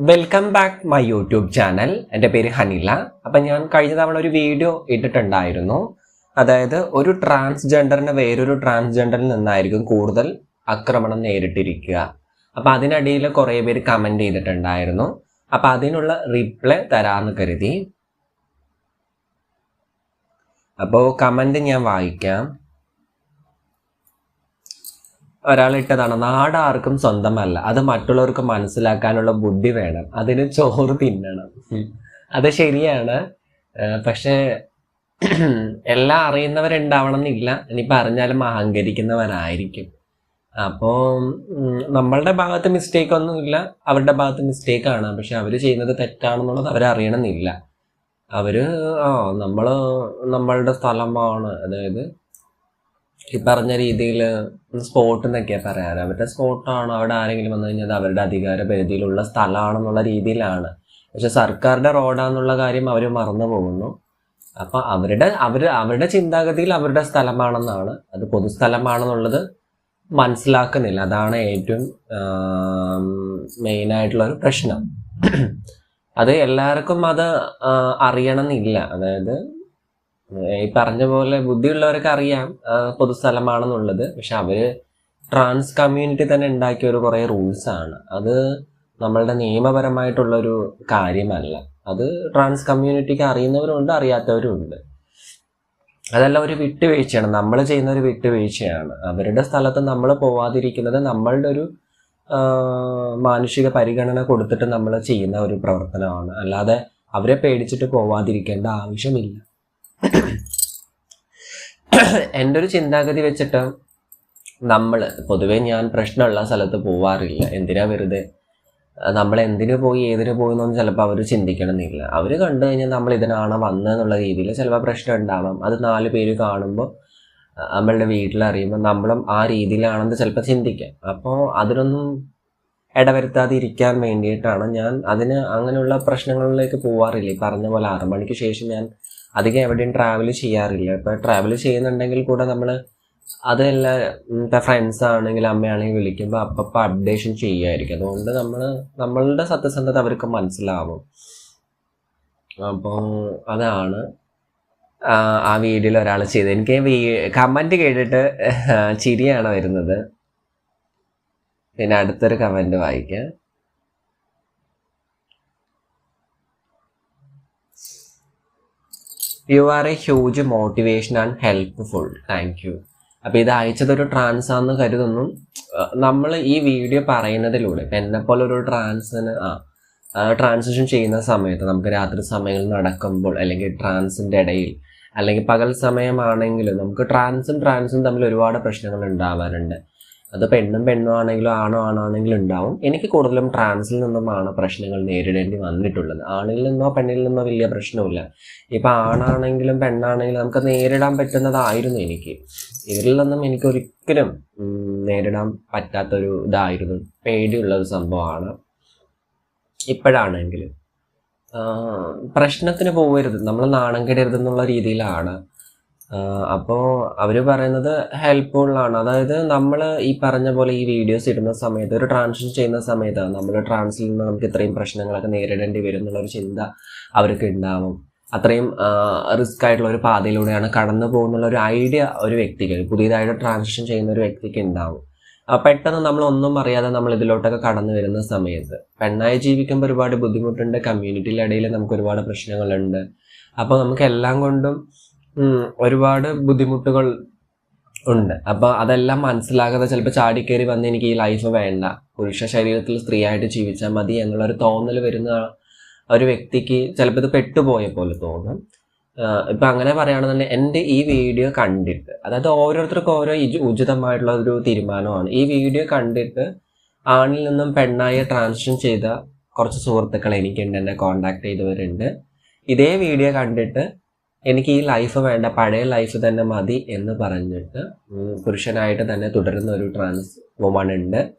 Welcome back my YouTube channel എന്റെ പേര് ഹനില. അപ്പം ഞാൻ കഴിഞ്ഞ തവണ ഒരു വീഡിയോ ഇട്ടിട്ടുണ്ടായിരുന്നു. അതായത് ഒരു ട്രാൻസ്ജെൻഡറിന് വേറൊരു ട്രാൻസ്ജെൻഡറിൽ നിന്നായിരിക്കും കൂടുതൽ ആക്രമണം നേരിട്ടിരിക്കുക. അപ്പം അതിനിടയിൽ കുറേ പേര് കമന്റ് ചെയ്തിട്ടുണ്ടായിരുന്നു. അപ്പം അതിനുള്ള റിപ്ലൈ തരാമെന്ന് കരുതി. അപ്പോൾ കമന്റ് ഞാൻ വായിക്കാം. ഒരാളിട്ടതാണ്. നാട് ആർക്കും സ്വന്തമല്ല. അത് മറ്റുള്ളവർക്ക് മനസ്സിലാക്കാനുള്ള ബുദ്ധി വേണം. അതിന് ചോറ് തിന്നണം. അത് ശരിയാണ്. പക്ഷേ എല്ലാം അറിയുന്നവരുണ്ടാവണം എന്നില്ല ഇനി അറിഞ്ഞാലും അഹങ്കരിക്കുന്നവരായിരിക്കും. അപ്പോൾ നമ്മളുടെ ഭാഗത്ത് മിസ്റ്റേക്ക് ഒന്നുമില്ല അവരുടെ ഭാഗത്ത് മിസ്റ്റേക്ക് ആണ്. പക്ഷെ അവർ ചെയ്യുന്നത് തെറ്റാണെന്നുള്ളത് അവരറിയണമെന്നില്ല അവർ ആ നമ്മൾ നമ്മളുടെ സ്ഥലമാണ്. അതായത് ഈ പറഞ്ഞ രീതിയിൽ സ്പോട്ട് എന്നൊക്കെയാണ് പറയാറ്. അവരുടെ സ്പോട്ടാണോ അവിടെ ആരെങ്കിലും വന്നു കഴിഞ്ഞാൽ അത് അവരുടെ അധികാര പരിധിയിലുള്ള സ്ഥലമാണെന്നുള്ള രീതിയിലാണ്. പക്ഷെ സർക്കാരിന്റെ റോഡാന്നുള്ള കാര്യം അവർ മറന്നു പോകുന്നു. അപ്പം അവരുടെ അവർ അവരുടെ ചിന്താഗതിയിൽ അവരുടെ സ്ഥലമാണെന്നാണ്. അത് പൊതുസ്ഥലമാണെന്നുള്ളത് മനസ്സിലാക്കുന്നില്ല. അതാണ് ഏറ്റവും മെയിനായിട്ടുള്ള ഒരു പ്രശ്നം. അത് എല്ലാവർക്കും അത് അറിയണമെന്നില്ല. അതായത് ഈ പറഞ്ഞ പോലെ ബുദ്ധിയുള്ളവർക്ക് അറിയാം പൊതുസ്ഥലമാണെന്നുള്ളത്. പക്ഷെ അവർ ട്രാൻസ് കമ്മ്യൂണിറ്റി തന്നെ ഉണ്ടാക്കിയ ഒരു കുറേ ആണ്. അത് നമ്മളുടെ നിയമപരമായിട്ടുള്ള ഒരു കാര്യമല്ല. അത് ട്രാൻസ് കമ്മ്യൂണിറ്റിക്ക് അറിയുന്നവരുണ്ട് അറിയാത്തവരുണ്ട്. അതെല്ലാം ഒരു വിട്ടുവീഴ്ചയാണ്. നമ്മൾ ചെയ്യുന്ന ഒരു വിട്ടുവീഴ്ചയാണ്. അവരുടെ സ്ഥലത്ത് നമ്മൾ പോവാതിരിക്കുന്നത് നമ്മളുടെ ഒരു മാനുഷിക പരിഗണന കൊടുത്തിട്ട് നമ്മൾ ചെയ്യുന്ന ഒരു പ്രവർത്തനമാണ്. അല്ലാതെ അവരെ പേടിച്ചിട്ട് പോവാതിരിക്കേണ്ട ആവശ്യമില്ല. എന്റെ ഒരു ചിന്താഗതി വെച്ചിട്ട് നമ്മൾ പൊതുവേ ഞാൻ പ്രശ്നമുള്ള സ്ഥലത്ത് പോവാറില്ല. എന്തിനാ വെറുതെ? നമ്മൾ എന്തിനു പോയി ഏതിനു പോയി എന്നൊന്നും ചിലപ്പോൾ അവർ ചിന്തിക്കണമെന്നില്ല. അവർ കണ്ടു കഴിഞ്ഞാൽ നമ്മൾ ഇതിനാണ് വന്നതെന്നുള്ള രീതിയിൽ ചിലപ്പോൾ പ്രശ്നം ഉണ്ടാവാം. അത് നാല് പേര് കാണുമ്പോൾ നമ്മളുടെ വീട്ടിലറിയുമ്പോൾ നമ്മളും ആ രീതിയിലാണെന്ന് ചിലപ്പോൾ ചിന്തിക്കാം. അപ്പോൾ അതിനൊന്നും ഇടവരുത്താതിരിക്കാൻ വേണ്ടിയിട്ടാണ് ഞാൻ അതിന് അങ്ങനെയുള്ള പ്രശ്നങ്ങളിലേക്ക് പോവാറില്ല. പറഞ്ഞ പോലെ ആറ് മണിക്ക് ശേഷം ഞാൻ അധികം എവിടെയും ട്രാവൽ ചെയ്യാറില്ല. ഇപ്പം ട്രാവൽ ചെയ്യുന്നുണ്ടെങ്കിൽ കൂടെ നമ്മൾ അതല്ല ഇപ്പം ഫ്രണ്ട്സ് ആണെങ്കിലും അമ്മയാണെങ്കിലും വിളിക്കുമ്പോൾ അപ്പം അപ്ഡേഷൻ ചെയ്യുമായിരിക്കും അതുകൊണ്ട് നമ്മൾ നമ്മളുടെ സത്യസന്ധത അവർക്ക് മനസ്സിലാവും. അപ്പോൾ അതാണ് ആ, വീഡിയോയിൽ ഒരാൾ ചെയ്തത്. എനിക്ക് കമന്റ് കേട്ടിട്ട് ചിരിയാണ് വരുന്നത്. പിന്നെ അടുത്തൊരു കമന്റ് വായിക്കാം. You are a huge motivation and helpful thank you അപ്പം ഇത് അയച്ചതൊരു ട്രാൻസ് ആണെന്ന് കരുതുന്നു. നമ്മൾ ഈ വീഡിയോ പറയുന്നതിലൂടെ ഇപ്പം എന്നെ പോലെ ഒരു ട്രാൻസിന് ആ ട്രാൻസിഷൻ ചെയ്യുന്ന സമയത്ത് നമുക്ക് രാത്രി സമയങ്ങളിൽ നടക്കുമ്പോൾ അല്ലെങ്കിൽ ട്രാൻസിന്റെ ഇടയിൽ അല്ലെങ്കിൽ പകൽ സമയമാണെങ്കിലും നമുക്ക് ട്രാൻസും ട്രാൻസും തമ്മിൽ ഒരുപാട് പ്രശ്നങ്ങൾ ഉണ്ടാവാറുണ്ട്. അത് പെണ്ണും പെണ്ണും ആണെങ്കിലും ആണോ ആണെങ്കിലും ഉണ്ടാവും. എനിക്ക് കൂടുതലും ട്രാൻസിൽ നിന്നുമാണ് പ്രശ്നങ്ങൾ നേരിടേണ്ടി വന്നിട്ടുള്ളത്. ആണിൽ നിന്നോ പെണ്ണിൽ നിന്നോ വലിയ പ്രശ്നമില്ല ഇപ്പം ആണാണെങ്കിലും പെണ്ണാണെങ്കിലും നമുക്ക് നേരിടാൻ പറ്റുന്നതായിരുന്നു എനിക്ക്. ഇവരിൽ നിന്നും എനിക്ക് ഒരിക്കലും നേരിടാൻ പറ്റാത്തൊരു ഇതായിരുന്നു. പേടിയുള്ള ഒരു സംഭവമാണ്. ഇപ്പോഴാണെങ്കിലും. പ്രശ്നത്തിന് പോകരുത് നമ്മൾ നാണം കെടരുത് എന്നുള്ള രീതിയിലാണ്. അപ്പോൾ അവർ പറയുന്നത് ഹെൽപ്ഫുള്ളാണ് അതായത് നമ്മൾ ഈ പറഞ്ഞ പോലെ ഈ വീഡിയോസ് ഇടുന്ന സമയത്ത് ഒരു ട്രാൻസ്ലേഷൻ ചെയ്യുന്ന സമയത്ത് നമ്മൾ ട്രാൻസ്ലേറ്റ് നിന്ന് നമുക്ക് ഇത്രയും പ്രശ്നങ്ങളൊക്കെ നേരിടേണ്ടി വരും എന്നുള്ളൊരു ചിന്ത അവർക്ക് ഉണ്ടാവും. അത്രയും റിസ്ക് ആയിട്ടുള്ള ഒരു പാതയിലൂടെയാണ് കടന്നു പോകുന്നുള്ള ഒരു ഐഡിയ ഒരു വ്യക്തിക്ക് പുതിയതായിട്ട് ട്രാൻസ്ലേഷൻ ചെയ്യുന്ന ഒരു വ്യക്തിക്ക് ഉണ്ടാവും. പെട്ടെന്ന് നമ്മളൊന്നും അറിയാതെ നമ്മൾ ഇതിലോട്ടൊക്കെ കടന്നു വരുന്ന സമയത്ത് പെണ്ണായി ജീവിക്കുമ്പോൾ ഒരുപാട് ബുദ്ധിമുട്ടുണ്ട് കമ്മ്യൂണിറ്റിയുടെ ഇടയിൽ നമുക്ക് ഒരുപാട് പ്രശ്നങ്ങളുണ്ട്. അപ്പോൾ നമുക്ക് എല്ലാം കൊണ്ടും ഒരുപാട് ബുദ്ധിമുട്ടുകൾ ഉണ്ട്. അപ്പൊ അതെല്ലാം മനസ്സിലാകാതെ ചിലപ്പോൾ ചാടിക്കേറി വന്ന് എനിക്ക് ഈ ലൈഫ് വേണ്ട. പുരുഷ ശരീരത്തിൽ സ്ത്രീയായിട്ട് ജീവിച്ചാൽ മതി എന്നുള്ളൊരു തോന്നൽ വരുന്ന ഒരു വ്യക്തിക്ക് ചിലപ്പോൾ ഇത് പെട്ടുപോയ പോലെ തോന്നും. ഇപ്പൊ അങ്ങനെ പറയുകയാണെന്നുണ്ടെങ്കിൽ എന്റെ ഈ വീഡിയോ കണ്ടിട്ട് അതായത് ഓരോരുത്തർക്കും ഓരോ ഉചിതമായിട്ടുള്ള ഒരു തീരുമാനമാണ്. ഈ വീഡിയോ കണ്ടിട്ട് ആണിൽ നിന്നും പെണ്ണായി ട്രാൻസിഷൻ ചെയ്ത കുറച്ച് സുഹൃത്തുക്കൾ എനിക്കുണ്ട് എന്നെ കോണ്ടാക്ട് ചെയ്തവരുണ്ട്. ഇതേ വീഡിയോ കണ്ടിട്ട് എനിക്ക് ഈ ലൈഫ് വേണ്ട പഴയ ലൈഫ് തന്നെ മതി എന്ന് പറഞ്ഞിട്ട് പുരുഷനായിട്ട് തന്നെ തുടരുന്ന ഒരു ട്രാൻസ് വുമൺ ഉണ്ട്.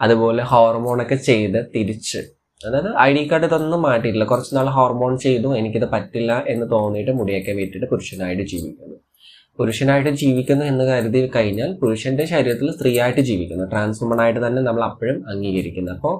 അതുപോലെ ഹോർമോണൊക്കെ ചെയ്ത് തിരിച്ച്. അതായത് ഐ ഡി കാർഡ് ഇതൊന്നും മാറ്റിയിട്ടില്ല. കുറച്ച് നാൾ ഹോർമോൺ ചെയ്തു എനിക്കിത് പറ്റില്ല എന്ന് തോന്നിയിട്ട് മുടിയൊക്കെ വിട്ടിട്ട് പുരുഷനായിട്ട് ജീവിക്കുന്നു. പുരുഷനായിട്ട് ജീവിക്കുന്നു എന്ന് കരുതി കഴിഞ്ഞാൽ പുരുഷന്റെ ശരീരത്തിൽ സ്ത്രീയായിട്ട് ജീവിക്കുന്നു. ട്രാൻസ്വുമൺ ആയിട്ട് തന്നെ നമ്മൾ അപ്പോഴും അംഗീകരിക്കുന്നു. അപ്പോൾ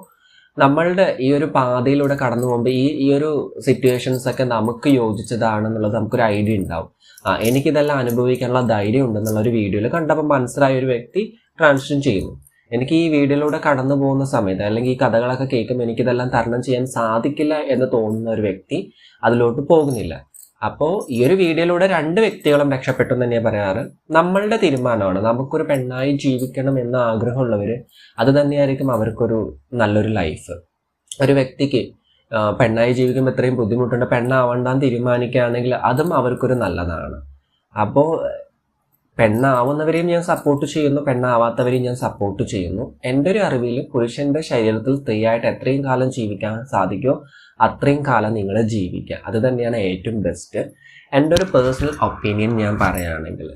നമ്മളുടെ ഈ ഒരു പാതയിലൂടെ കടന്നു പോകുമ്പോൾ ഈ ഈ ഒരു സിറ്റുവേഷൻസ് ഒക്കെ നമുക്ക് യോജിച്ചതാണെന്നുള്ളത് നമുക്കൊരു ഐഡിയ ഉണ്ടാവും. ആ എനിക്കിതെല്ലാം അനുഭവിക്കാനുള്ള ധൈര്യം ഉണ്ടെന്നുള്ള ഒരു വീഡിയോയിൽ കണ്ടപ്പോൾ മനസ്സിലായ ഒരു വ്യക്തി ട്രാൻസിഷൻ ചെയ്യുന്നു. എനിക്ക് ഈ വീഡിയോയിലൂടെ കടന്നു പോകുന്ന സമയത്ത് അല്ലെങ്കിൽ ഈ കഥകളൊക്കെ കേൾക്കുമ്പോൾ എനിക്കിതെല്ലാം തരണം ചെയ്യാൻ സാധിക്കില്ല എന്ന് തോന്നുന്ന ഒരു വ്യക്തി അതിലോട്ട് പോകുന്നില്ല. അപ്പോൾ ഈ ഒരു വീഡിയോയിലൂടെ രണ്ട് വ്യക്തികളും രക്ഷപ്പെട്ടു എന്ന് തന്നെയാണ് പറയാറ്. നമ്മളുടെ തീരുമാനമാണ്. നമുക്കൊരു പെണ്ണായി ജീവിക്കണം എന്ന ആഗ്രഹമുള്ളവർ അത് തന്നെയായിരിക്കും അവർക്കൊരു നല്ലൊരു ലൈഫ്. ഒരു വ്യക്തിക്ക് പെണ്ണായി ജീവിക്കുമ്പോൾ ഇത്രയും ബുദ്ധിമുട്ടുണ്ട് പെണ്ണാവണ്ടാന്ന് തീരുമാനിക്കുകയാണെങ്കിൽ അതും അവർക്കൊരു നല്ലതാണ്. അപ്പോൾ പെണ്ണാവുന്നവരെയും ഞാൻ സപ്പോർട്ട് ചെയ്യുന്നു പെണ്ണാവാത്തവരെയും ഞാൻ സപ്പോർട്ട് ചെയ്യുന്നു. എന്റെ ഒരു അറിവിൽ പുരുഷന്റെ ശരീരത്തിൽ സ്ത്രീയായിട്ട് എത്രയും കാലം ജീവിക്കാൻ സാധിക്കുമോ അത്രയും കാലം നിങ്ങൾ ജീവിക്കുക. അത് തന്നെയാണ് ഏറ്റവും ബെസ്റ്റ് എന്റെ ഒരു പേഴ്സണൽ ഒപ്പീനിയൻ ഞാൻ പറയുകയാണെങ്കിൽ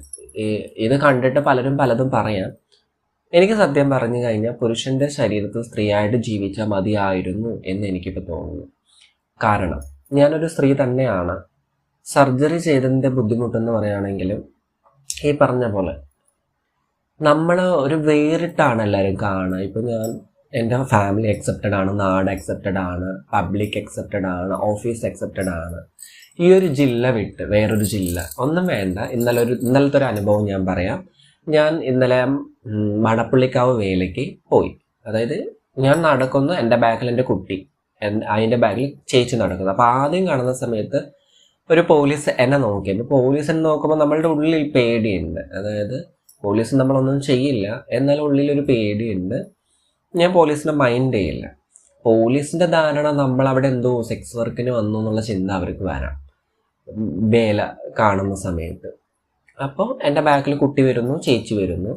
ഇത് കണ്ടിട്ട് പലരും പലതും പറയാം. എനിക്ക് സത്യം പറഞ്ഞു കഴിഞ്ഞാൽ പുരുഷന്റെ ശരീരത്തിൽ സ്ത്രീയായിട്ട് ജീവിച്ചാൽ മതിയായിരുന്നു എന്ന് എനിക്കിപ്പോൾ തോന്നുന്നു. കാരണം ഞാനൊരു സ്ത്രീ തന്നെയാണ്. സർജറി ചെയ്തതിന്റെ ബുദ്ധിമുട്ടെന്ന് പറയുകയാണെങ്കിലും ഈ പറഞ്ഞ പോലെ. നമ്മൾ ഒരു വേറിട്ടാണ് എല്ലാവരും കാണുക. ഇപ്പം ഞാൻ എന്റെ ഫാമിലി അക്സെപ്റ്റഡ് ആണ് നാട് അക്സെപ്റ്റഡ് ആണ് പബ്ലിക് അക്സെപ്റ്റഡ് ആണ് ഓഫീസ് അക്സെപ്റ്റഡ് ആണ്. ഈ ഒരു ജില്ല വിട്ട് വേറൊരു ജില്ല. ഒന്നും വേണ്ട. ഇന്നലെ ഒരു ഇന്നലത്തെ ഒരു അനുഭവം ഞാൻ പറയാം. ഞാൻ ഇന്നലെ മടപ്പുള്ളിക്കാവ് വേലയ്ക്ക് പോയി. അതായത് ഞാൻ നടക്കുന്നു എന്റെ ബാക്കിൽ എന്റെ കുട്ടി. അതിന്റെ ബാക്കിൽ ചേച്ചി നടക്കുന്നു. അപ്പോൾ ആദ്യം കാണുന്ന സമയത്ത് ഒരു പോലീസ് എന്നെ നോക്കിയത് അപ്പോൾ പോലീസിനെ നോക്കുമ്പോൾ നമ്മളുടെ ഉള്ളിൽ പേടിയുണ്ട്. അതായത് പോലീസ് നമ്മളൊന്നും ചെയ്യില്ല. എന്നാൽ ഉള്ളിൽ ഒരു പേടിയുണ്ട്. ഞാൻ പോലീസിനെ മൈൻഡ് ചെയ്യില്ല. പോലീസിന്റെ ധാരണ നമ്മൾ അവിടെ എന്തോ സെക്സ് വർക്കിന് വന്നു എന്നുള്ള ചിന്ത അവർക്ക് വരാം. വേല കാണുന്ന സമയത്ത്. അപ്പോൾ എന്റെ ബാക്കിൽ കുട്ടി വരുന്നു ചേച്ചി വരുന്നു.